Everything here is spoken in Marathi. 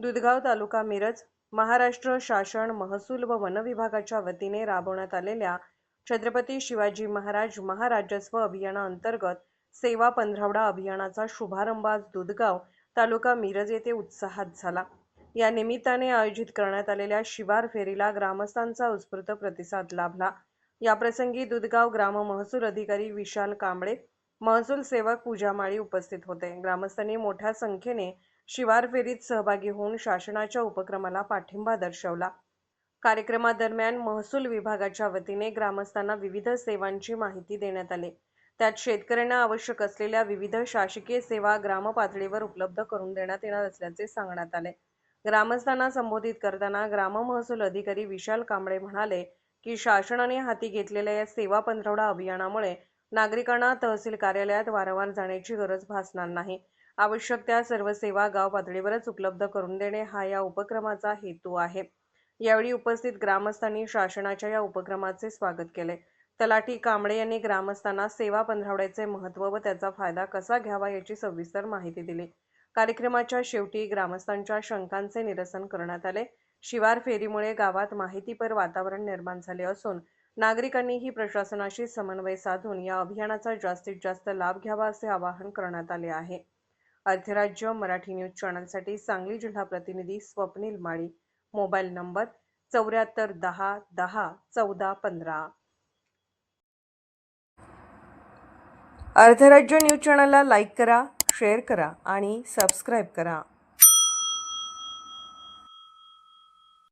दुधगाव तालुका मिरज महाराष्ट्र शासन महसूल व वन विभागाच्या वतीने राबवण्यात आलेल्या छत्रपती शिवाजी महाराज महाराजस्व अभियानाअंतर्गत सेवा पंधरावडा अभियानाचा शुभारंभ आज दुधगाव तालुका मिरज येथे उत्साहात झाला. या निमित्ताने आयोजित करण्यात आलेल्या शिवार फेरीला ग्रामस्थांचा उत्स्फूर्त प्रतिसाद लाभला. याप्रसंगी दुधगाव ग्राम महसूल अधिकारी विशाल कांबळे महसूल सेवक पूजा माळी उपस्थित होते. ग्रामस्थांनी मोठ्या संख्येने शिवार फेरीत सहभागी होऊन शासनाच्या उपक्रमाला पाठिंबा दर्शवला. कार्यक्रमादरम्यान महसूल विभागाच्या वतीने ग्रामस्थांना विविध सेवांची माहिती देण्यात आली. त्यात शेतकऱ्यांना आवश्यक असलेल्या विविध शासकीय सेवा ग्रामपातळीवर उपलब्ध करून देण्यात येणार असल्याचे सांगण्यात आले. ग्रामस्थांना संबोधित करताना ग्राम महसूल अधिकारी विशाल कांबळे म्हणाले की शासनाने हाती घेतलेल्या या सेवा पंधरवडा अभियानामुळे नागरिकांना तहसील कार्यालयात वारंवार जाण्याची गरज भासणार नाही. आवश्यक त्या सर्व सेवा गाव पातळीवरच उपलब्ध करून देणे हा या उपक्रमाचा हेतू आहे. यावेळी उपस्थित ग्रामस्थांनी शासनाच्या या उपक्रमाचे स्वागत केले. तलाठी कांबळे यांनी ग्रामस्थांना सेवा पंधरवड्याचे महत्त्व व त्याचा फायदा कसा घ्यावा याची सविस्तर माहिती दिली. कार्यक्रमाच्या शेवटी ग्रामस्थांच्या शंकांचे निरसन करण्यात आले. शिवार फेरीमुळे गावात माहितीपर वातावरण निर्माण झाले असून नागरिकांनीही प्रशासनाशी समन्वय साधून या अभियानाचा जास्तीत जास्त लाभ घ्यावा असे आवाहन करण्यात आले आहे. अर्थराज्य मराठी न्यूज चॅनलसाठी सांगली जिल्हा प्रतिनिधी स्वप्नील माळी. मोबाईल नंबर चौऱ्याहत्तर दहा दहा चौदा पंधरा. अर्थराज्य न्यूज चॅनलला लाईक करा शेअर करा आणि सबस्क्राईब करा.